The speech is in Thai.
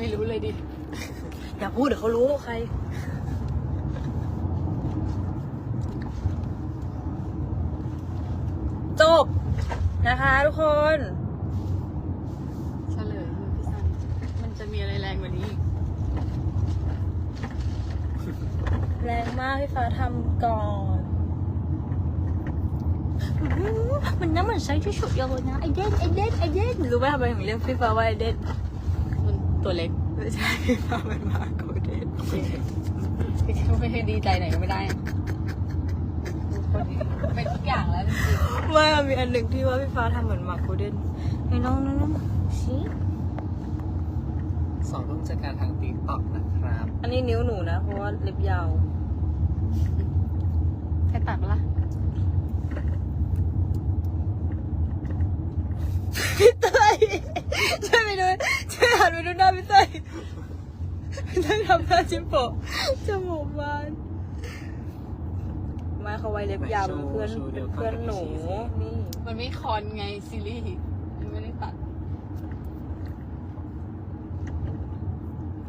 ดิ อย่าพูดเดี๋ยวเขารู้ใคร จบ นะคะทุกคน เฉลยมือพี่ซันมันจะมีอะไรแรงกว่านี้อีกแรงมากพี่ฟ้าทำก่อนอื้อหือมันน้ำมันใช้ที่สุดเลยนะ ไอเดนไอเดนไอเดนรู้ไหมทำไมถึงเรียกพี่ฟ้าว่าไอเดนมัน ตัวเล็กไม่ใช่พี่ฟ้าเป็นมาโกเดนไม่ให้ดีใจไหนก็ไม่ได้อะคนนี้เป็นทุกอย่างแล้วจริงไม่มันมีอันหนึ่งที่ว่าพี่ฟ้าทำเหมือนมาโกเดนไอ้น้องน้องชี้สองทุ่มเจอกันทางติ๊กต็อกนะครับ อันนี้นิ้วหนูนะ เพราะว่าเล็บยาวๆใครตักล่ะพี่เต้ยช่วยไปดูช่วย หันไปดูหน้าพี่เต้ยพี่เต้ยทำหน้าจิมโปะจมูกบานไมาเขาไว้เล็บยาวเป็นเพื่อนเป็นเพื่อนหนูนี่มันไม่คอนไงซีรีส์